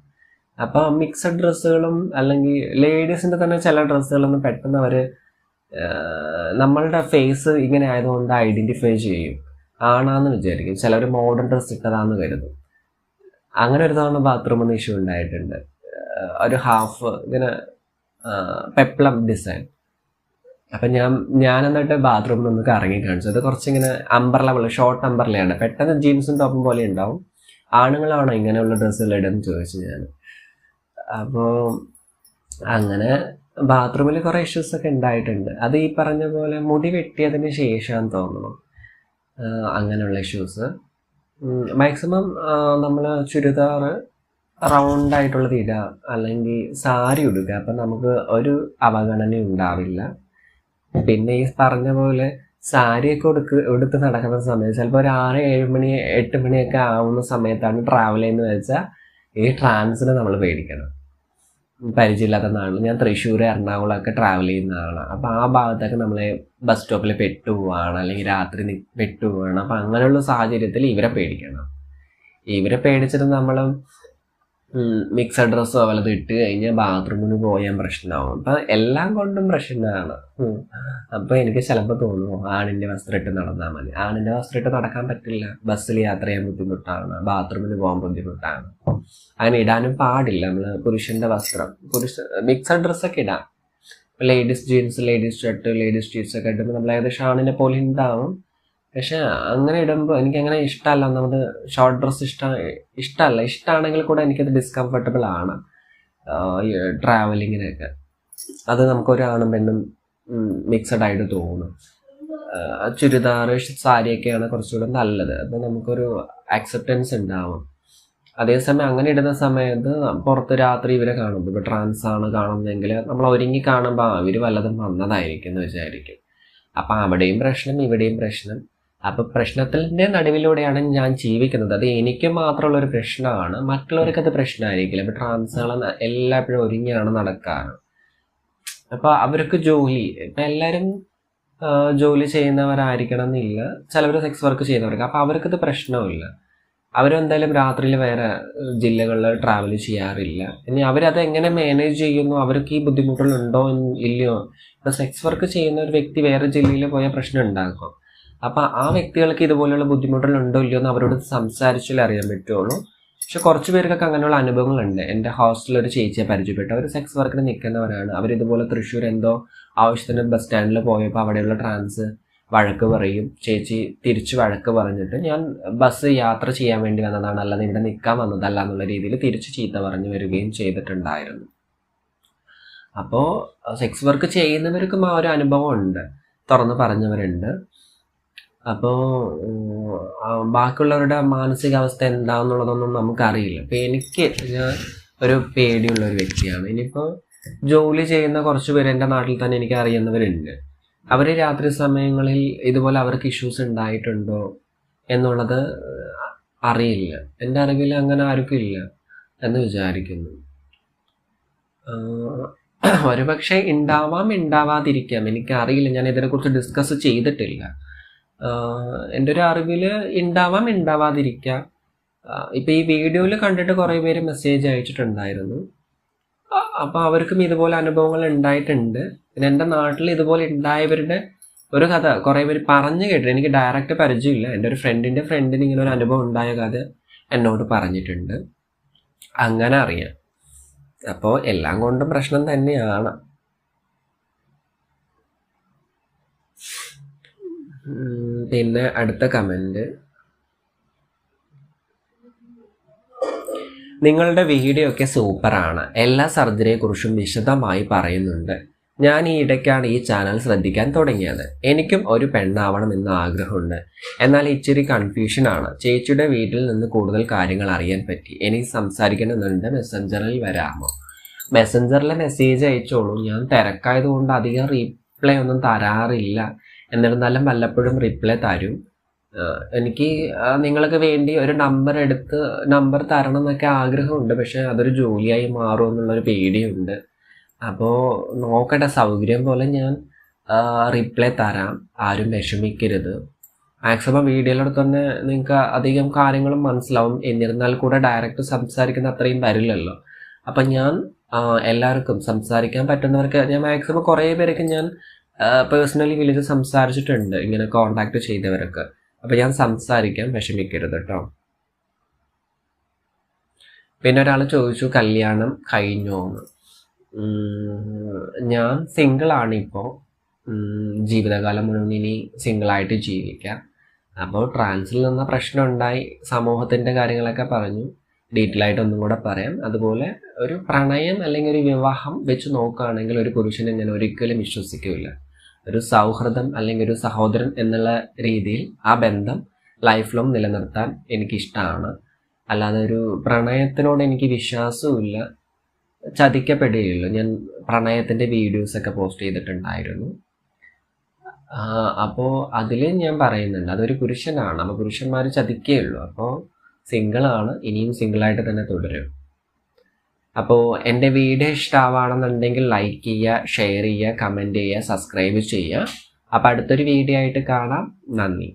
അപ്പോൾ മിക്സഡ് ഡ്രസ്സുകളും അല്ലെങ്കിൽ ലേഡീസിന്റെ തന്നെ ചില ഡ്രസ്സുകളൊന്നും പെട്ടെന്ന് അവർ നമ്മളുടെ ഫേസ് ഇങ്ങനെ ആയതുകൊണ്ട് ഐഡന്റിഫൈ ചെയ്യും. ആണാന്ന് വിചാരിക്കും. ചിലർ മോഡേൺ ഡ്രസ്സ് ഇട്ടതാന്ന് കരുതും. അങ്ങനെ ഒരു തവണ ബാത്റൂമിൽ ഇഷ്യൂ ഉണ്ടായിട്ടുണ്ട്. ഒരു ഹാഫ് ഇങ്ങനെ പെപ്ലം ഡിസൈൻ അപ്പം ഞാൻ ഞാൻ എന്നിട്ട് ബാത്റൂമിൽ നിന്ന് കറങ്ങി കാണിച്ചു. അത് കുറച്ചിങ്ങനെ അമ്പർല പോലെ ഷോർട്ട് അമ്പർലയാണ് പെട്ടെന്ന് ജീൻസും ടോപ്പും പോലെ ഉണ്ടാവും. ആണുങ്ങളാണോ ഇങ്ങനെയുള്ള ഡ്രസ്സുകൾ ഇടുന്നത് ചോദിച്ചു ഞാൻ. അപ്പോൾ അങ്ങനെ ബാത്റൂമിൽ കുറേ ഇഷ്യൂസ് ഒക്കെ ഉണ്ടായിട്ടുണ്ട്. അത് ഈ പറഞ്ഞ പോലെ മുടി വെട്ടിയതിന് ശേഷം തോന്നുന്നു. അങ്ങനെയുള്ള ഇഷ്യൂസ് മാക്സിമം നമ്മൾ ചുരിദാർ റൗണ്ട് ആയിട്ടുള്ളത് ഇടുക അല്ലെങ്കിൽ സാരി ഉടുക അപ്പം നമുക്ക് ഒരു അവഗണന ഉണ്ടാവില്ല. പിന്നെ ഈ പറഞ്ഞ പോലെ സാരിയൊക്കെ ഉടുക്ക് എടുത്ത് നടക്കുന്ന സമയത്ത് ചിലപ്പോൾ ഒരു ആറ് ഏഴ് മണി എട്ട് മണിയൊക്കെ ആവുന്ന സമയത്താണ് ട്രാവൽ ചെയ്യുന്നത് വെച്ചാൽ ഈ ട്രാൻസിനെ നമ്മൾ പേടിക്കണം. പരിചയമില്ലാത്ത നാളിൽ ഞാൻ തൃശ്ശൂർ എറണാകുളമൊക്കെ ട്രാവൽ ചെയ്യുന്ന ആളാണ്. അപ്പോൾ ആ ഭാഗത്തൊക്കെ നമ്മളെ ബസ് സ്റ്റോപ്പിൽ പെട്ടുപോവാണ് അല്ലെങ്കിൽ രാത്രി പെട്ടു പെട്ടുപോവാണ് അപ്പോൾ അങ്ങനെയുള്ള സാഹചര്യത്തിൽ ഇവരെ പേടിക്കണം. ഇവരെ പേടിച്ചിട്ട് നമ്മൾ മിക്സഡ് ഡ്രസ്സോ വല്ലതും ഇട്ട് കഴിഞ്ഞാൽ ബാത്റൂമിന് പോയാൽ പ്രശ്നമാവും. അപ്പം എല്ലാം കൊണ്ടും പ്രശ്നമാണ്. അപ്പം എനിക്ക് ചിലപ്പോൾ തോന്നുന്നു ആണിന്റെ വസ്ത്രം ഇട്ട് നടന്നാൽ മതി. ആണിന്റെ വസ്ത്രം ഇട്ട് നടക്കാൻ പറ്റില്ല. ബസ്സിൽ യാത്ര ചെയ്യാൻ ബുദ്ധിമുട്ടാണ്. ബാത്റൂമിന് പോകാൻ ബുദ്ധിമുട്ടാണ്. അങ്ങനെ ഇടാനും പാടില്ല. നമ്മൾ പുരുഷന്റെ വസ്ത്രം. പുരുഷ മിക്സഡ് ഡ്രസ്സൊക്കെ ഇടാം. Ladies jeans ladies shirt ladies jeans ഒക്കെ ഇടുമ്പോൾ നമ്മൾ ഏകദേശം ആണിനെ പോലെ ഉണ്ടാവും പക്ഷെ അങ്ങനെ ഇടുമ്പോൾ എനിക്ക് അങ്ങനെ ഇഷ്ടമല്ല നമ്മൾ ഷോർട്ട് ഡ്രസ്സ് ഇഷ്ടം ഇഷ്ടമല്ല ഇഷ്ടമാണെങ്കിൽ കൂടെ എനിക്കത് ഡിസ്കംഫർട്ടബിൾ ആണ്. ട്രാവലിങ്ങിനൊക്കെ അത് നമുക്കൊരു ആണും പെണ്ണും മിക്സഡ് ആയിട്ട് തോന്നും. ചുരിദാർ സാരിയൊക്കെയാണ് കുറച്ചുകൂടെ നല്ലത്. അപ്പോൾ നമുക്കൊരു അക്സെപ്റ്റൻസ് ഉണ്ടാവും. അതേസമയം അങ്ങനെ ഇടുന്ന സമയത്ത് പുറത്ത് രാത്രി ഇവരെ കാണുമ്പോൾ ഇപ്പോൾ ട്രാൻസ് ആണ് കാണുന്നതെങ്കിൽ നമ്മൾ ഒരുങ്ങി കാണുമ്പോൾ ഇവർ വല്ലതും വന്നതായിരിക്കും എന്ന് വിചാരിക്കും. അപ്പം അവിടെയും പ്രശ്നം ഇവിടെയും പ്രശ്നം. അപ്പം പ്രശ്നത്തിന്റെ നടുവിലൂടെയാണ് ഞാൻ ജീവിക്കുന്നത്. അത് എനിക്ക് മാത്രമുള്ള ഒരു പ്രശ്നമാണ്. മറ്റുള്ളവർക്ക് അത് പ്രശ്നമായിരിക്കില്ല. അപ്പൊ ട്രാൻസുകൾ എല്ലായ്പ്പോഴും ഒരുങ്ങിയാണ് നടക്കാറ്. അപ്പോൾ അവർക്ക് ജോലി ഇപ്പം എല്ലാവരും ആ, ജോലി ചെയ്യുന്നവരായിരിക്കണം എന്നില്ല ചിലവർ സെക്സ് വർക്ക് ചെയ്യുന്നവർക്ക് അപ്പോൾ അവർക്കത് പ്രശ്നമില്ല അവരെന്തായാലും രാത്രിയിൽ വേറെ ജില്ലകളിൽ ട്രാവൽ ചെയ്യാറില്ല. ഇനി അവരത് എങ്ങനെ മാനേജ് ചെയ്യുന്നു? അവർക്ക് ഈ ബുദ്ധിമുട്ടുകൾ ഉണ്ടോ ഇല്ലയോ? ഇപ്പം സെക്സ് വർക്ക് ചെയ്യുന്ന ഒരു വ്യക്തി വേറെ ജില്ലയിൽ പോയാൽ പ്രശ്നം ഉണ്ടാക്കും. അപ്പം ആ വ്യക്തികൾക്ക് ഇതുപോലെയുള്ള ബുദ്ധിമുട്ടുകൾ ഉണ്ടോ ഇല്ലയോ എന്ന് അവരോട് സംസാരിച്ചാലേ അറിയാൻ പറ്റുള്ളൂ. പക്ഷെ കുറച്ച് പേർക്കൊക്കെ അങ്ങനെയുള്ള അനുഭവങ്ങളുണ്ട്. എന്റെ ഹോസ്റ്റലിൽ ഒരു ചേച്ചിയെ പരിചയപ്പെട്ടു. അവർ സെക്സ് വർക്കിന് നിൽക്കുന്നവരാണ്. അവരിതുപോലെ തൃശ്ശൂർ എന്തോ ആവശ്യത്തിന് ബസ് സ്റ്റാൻഡിൽ പോയപ്പോൾ അവിടെയുള്ള ട്രാൻസ് വഴക്ക് പറയും. ചേച്ചി തിരിച്ച് വഴക്ക് പറഞ്ഞിട്ട് ഞാൻ ബസ് യാത്ര ചെയ്യാൻ വേണ്ടി വന്നതാണ്. അല്ലാതെ ഇവിടെ നിൽക്കാൻ വന്നതല്ല എന്നുള്ള രീതിയിൽ തിരിച്ച് ചീത്ത പറഞ്ഞു വരികയും ചെയ്തിട്ടുണ്ടായിരുന്നു. അപ്പോൾ സെക്സ് വർക്ക് ചെയ്യുന്നവർക്കും ആ ഒരു അനുഭവം ഉണ്ട്. തുറന്ന് പറഞ്ഞവരുണ്ട്. അപ്പോൾ ബാക്കിയുള്ളവരുടെ മാനസികാവസ്ഥ എന്താണെന്നുള്ളതൊന്നും നമുക്കറിയില്ല. അപ്പോൾ എനിക്ക് ഞാൻ ഒരു പേടിയുള്ള ഒരു വ്യക്തിയാണ്. ഇനിയിപ്പോൾ ജോലി ചെയ്യുന്ന കുറച്ച് പേര് എന്റെ നാട്ടിൽ തന്നെ എനിക്ക് അറിയുന്നവരുണ്ട്. അവർ രാത്രി സമയങ്ങളിൽ ഇതുപോലെ അവർക്ക് ഇഷ്യൂസ് ഉണ്ടായിട്ടുണ്ടോ എന്നുള്ളത് അറിയില്ല. എന്റെ അറിവിൽ അങ്ങനെ ആർക്കും ഇല്ല എന്ന് വിചാരിക്കുന്നു. ഒരുപക്ഷെ ഉണ്ടാവാം ഉണ്ടാവാതിരിക്കാം. എനിക്കറിയില്ല. ഞാൻ ഇതിനെക്കുറിച്ച് ഡിസ്കസ് ചെയ്തിട്ടില്ല. എന്റെ ഒരു അറിവിൽ ഉണ്ടാവാം ഉണ്ടാവാതിരിക്കാം ഇപ്പം ഈ വീഡിയോയിൽ കണ്ടിട്ട് കുറേ പേര് മെസ്സേജ് അയച്ചിട്ടുണ്ടായിരുന്നു. അപ്പോൾ അവർക്കും ഇതുപോലെ അനുഭവങ്ങൾ ഉണ്ടായിട്ടുണ്ട് പിന്നെ എന്റെ നാട്ടിൽ ഇതുപോലെ ഉണ്ടായവരുടെ ഒരു കഥ കുറേ പേര് പറഞ്ഞു കേട്ടു എനിക്ക് ഡയറക്റ്റ് പരിചയമില്ല. എന്റെ ഒരു ഫ്രണ്ടിന്റെ ഫ്രണ്ടിന് ഇങ്ങനെ ഒരു അനുഭവം ഉണ്ടായ കഥ എന്നോട് പറഞ്ഞിട്ടുണ്ട്. അങ്ങനെ അറിയാം. അപ്പോൾ എല്ലാം കൊണ്ടും പ്രശ്നം തന്നെയാണ്. പിന്നെ അടുത്ത കമന്റ് നിങ്ങളുടെ വീഡിയോ ഒക്കെ സൂപ്പറാണ്. എല്ലാ സർജറിയെക്കുറിച്ചും വിശദമായി പറയുന്നുണ്ട്. ഞാൻ ഈ ഇടയ്ക്കാണ് ഈ ചാനൽ ശ്രദ്ധിക്കാൻ തുടങ്ങിയത്. എനിക്കും ഒരു പെണ്ണാവണം എന്ന ആഗ്രഹമുണ്ട്. എന്നാൽ ഇച്ചിരി കൺഫ്യൂഷനാണ്. ചേച്ചിയുടെ വീട്ടിൽ നിന്ന് കൂടുതൽ കാര്യങ്ങൾ അറിയാൻ പറ്റി. എനിക്ക് സംസാരിക്കണമെന്നുണ്ട്. മെസ്സഞ്ചറിൽ വരാമോ? മെസ്സഞ്ചറിലെ മെസ്സേജ് അയച്ചോളൂ. ഞാൻ തിരക്കായതുകൊണ്ട് അധികം റീപ്ലൈ ഒന്നും തരാറില്ല. എന്നിരുന്നാലും വല്ലപ്പോഴും റിപ്ലൈ തരും. എനിക്ക് നിങ്ങൾക്ക് വേണ്ടി ഒരു നമ്പർ എടുത്ത് നമ്പർ തരണം എന്നൊക്കെ ആഗ്രഹമുണ്ട്. പക്ഷെ അതൊരു ജോലിയായി മാറും എന്നുള്ളൊരു പേടിയുണ്ട്. അപ്പോൾ നോക്കട്ടെ സൗകര്യം പോലെ ഞാൻ റിപ്ലൈ തരാം. ആരും വിഷമിക്കരുത്. മാക്സിമം വീഡിയോയിലൂടെ തന്നെ നിങ്ങൾക്ക് അധികം കാര്യങ്ങളും മനസ്സിലാവും. എന്നിരുന്നാൽ കൂടെ ഡയറക്റ്റ് സംസാരിക്കുന്ന അത്രയും വരില്ലല്ലോ. അപ്പം ഞാൻ എല്ലാവർക്കും സംസാരിക്കാൻ പറ്റുന്നവർക്ക് ഞാൻ മാക്സിമം കുറേ പേരൊക്കെ ഞാൻ പേഴ്സണലി വിളിച്ച് സംസാരിച്ചിട്ടുണ്ട് ഇങ്ങനെ കോണ്ടാക്ട് ചെയ്തവരൊക്കെ. അപ്പം ഞാൻ സംസാരിക്കാൻ വിഷമിക്കരുത് കേട്ടോ പിന്നെ ഒരാൾ ചോദിച്ചു കല്യാണം കഴിഞ്ഞോ എന്ന് ഞാൻ സിംഗിൾ ആണ് ഇപ്പോൾ ജീവിതകാലം മുഴുവൻ ഇനി സിംഗിളായിട്ട് ജീവിക്കാം. അപ്പോൾ ട്രാൻസിൽ നിന്ന പ്രശ്നം ഉണ്ടായി. സമൂഹത്തിന്റെ കാര്യങ്ങളൊക്കെ പറഞ്ഞു. ഡീറ്റെയിൽ ആയിട്ട് ഒന്നും കൂടെ പറയാം. അതുപോലെ ഒരു പ്രണയം അല്ലെങ്കിൽ ഒരു വിവാഹം വെച്ച് നോക്കുകയാണെങ്കിൽ ഒരു പുരുഷനെ ഞാൻ ഒരിക്കലും വിശ്വസിക്കില്ല ഒരു സൗഹൃദം അല്ലെങ്കിൽ ഒരു സഹോദരൻ എന്നുള്ള രീതിയിൽ ആ ബന്ധം ലൈഫ് ലോങ് നിലനിർത്താൻ എനിക്കിഷ്ടമാണ് അല്ലാതെ ഒരു പ്രണയത്തിനോട് എനിക്ക് വിശ്വാസവുമില്ല. ചതിക്കപ്പെടുകയുള്ളൂ ഞാൻ പ്രണയത്തിന്റെ വീഡിയോസൊക്കെ പോസ്റ്റ് ചെയ്തിട്ടുണ്ടായിരുന്നു. അപ്പോൾ അതിൽ ഞാൻ പറയുന്നുണ്ട്. അതൊരു പുരുഷനാണ്. അപ്പോൾ പുരുഷന്മാർ ചതിക്കുകയുള്ളൂ അപ്പോൾ സിംഗിളാണ് ഇനിയും സിംഗിളായിട്ട് തന്നെ തുടരും. അപ്പോൾ എന്റെ വീഡിയോ ഇഷ്ടമാവാണെന്നുണ്ടെങ്കിൽ ലൈക്ക് ചെയ്യുക ഷെയർ ചെയ്യുക കമന്റ് ചെയ്യുക സബ്സ്ക്രൈബ് ചെയ്യുക. അപ്പോൾ അടുത്തൊരു വീഡിയോ ആയിട്ട് കാണാം. നന്ദി.